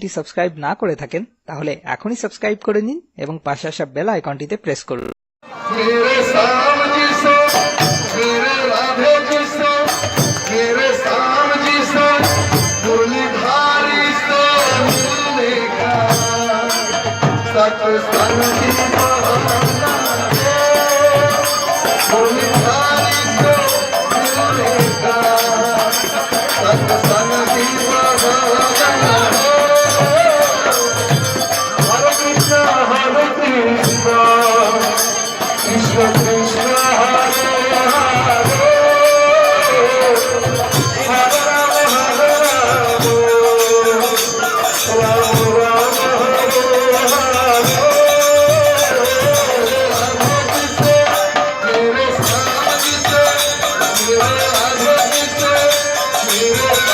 চ্যানেলটি সাবস্ক্রাইব না করে থাকেন, তাহলে এখনই সাবস্ক্রাইব করে নিন এবং পাশে আসা বেল আইকনটিতে প্রেস করুন।